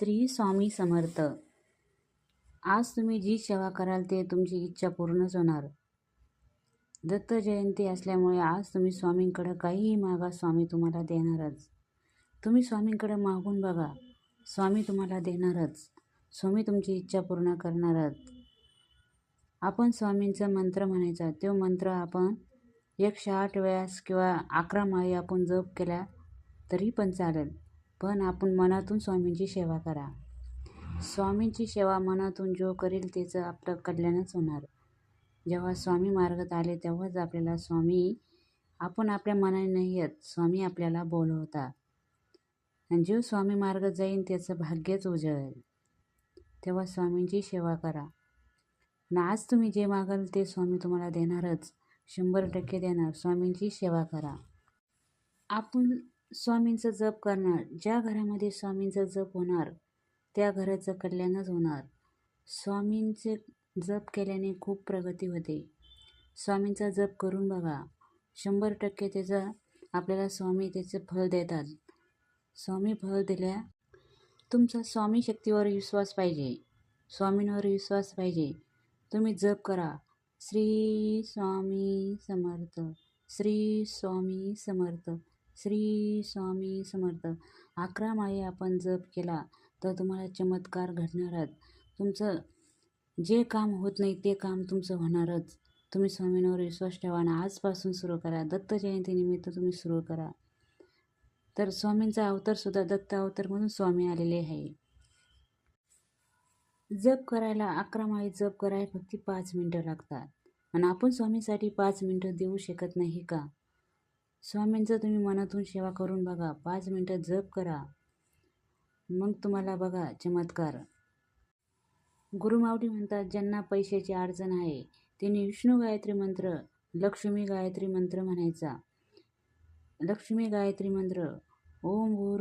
श्री स्वामी समर्थ. आज तुम्ही जी सेवा कराल ते तुमची इच्छा पूर्णच होणार. दत्त जयंती असल्यामुळे आज तुम्ही स्वामींकडं काहीही मागा स्वामी तुम्हाला देणारच. तुम्ही स्वामींकडे मागून बघा स्वामी तुम्हाला देणारच. स्वामी तुमची इच्छा पूर्ण करणारच. आपण स्वामींचा मंत्र म्हणायचा तो मंत्र आपण एकशे आठ वेळास किंवा अकरा माळी आपण जप केला तरी पण चालेल. पण आपण मनातून स्वामींची सेवा करा. स्वामींची सेवा मनातून जो करेल त्याचं आपलं कल्याणच होणार. जेव्हा स्वामी मार्गात आले तेव्हाच आपल्याला स्वामी आपण आपल्या मनाने नाही येत स्वामी आपल्याला बोलवता. आणि जो स्वामी मार्गात जाईन त्याचं भाग्यच उजळेल. तेव्हा स्वामींची सेवा करा. आणि आज तुम्ही जे मागाल ते स्वामी तुम्हाला देणारच. शंभर टक्के देणार. स्वामींची सेवा करा. आपण स्वामींचं जप करणार ज्या घरामध्ये स्वामींचं जप होणार त्या घराचं कल्याणच होणार. स्वामींचे जप केल्याने खूप प्रगती होते. स्वामींचा जप करून बघा. शंभर टक्के त्याचा आपल्याला स्वामी त्याचे फळ देतात. स्वामी फळ दिल्या तुमचा स्वामी शक्तीवर विश्वास पाहिजे. स्वामींवर विश्वास पाहिजे. तुम्ही जप करा. श्री स्वामी समर्थ. श्री स्वामी समर्थ. श्री स्वामी समर्थ. अकरा माळी आपण जप केला तर तुम्हाला चमत्कार घडणार आहेत. तुमचं जे काम होत नाही ते काम तुमचं होणारच. तुम्ही स्वामींवर विश्वास ठेवा आणि आजपासून सुरू करा. दत्त जयंतीनिमित्त तुम्ही सुरू करा. तर स्वामींचा अवतारसुद्धा दत्त म्हणून स्वामी आलेले आहे. जप करायला अकरा माळी जप करायला फक्त पाच मिनटं लागतात. आणि आपण स्वामीसाठी पाच मिनटं देऊ शकत नाही का? स्वामींचं तुम्ही मनातून सेवा करून बघा. पाच मिनटं जप करा. मग तुम्हाला बघा चमत्कार. गुरुमावटी म्हणतात ज्यांना पैशाची अडचण आहे त्यांनी विष्णू गायत्री मंत्र लक्ष्मी गायत्री मंत्र म्हणायचा. लक्ष्मी गायत्री मंत्र ओम गुरु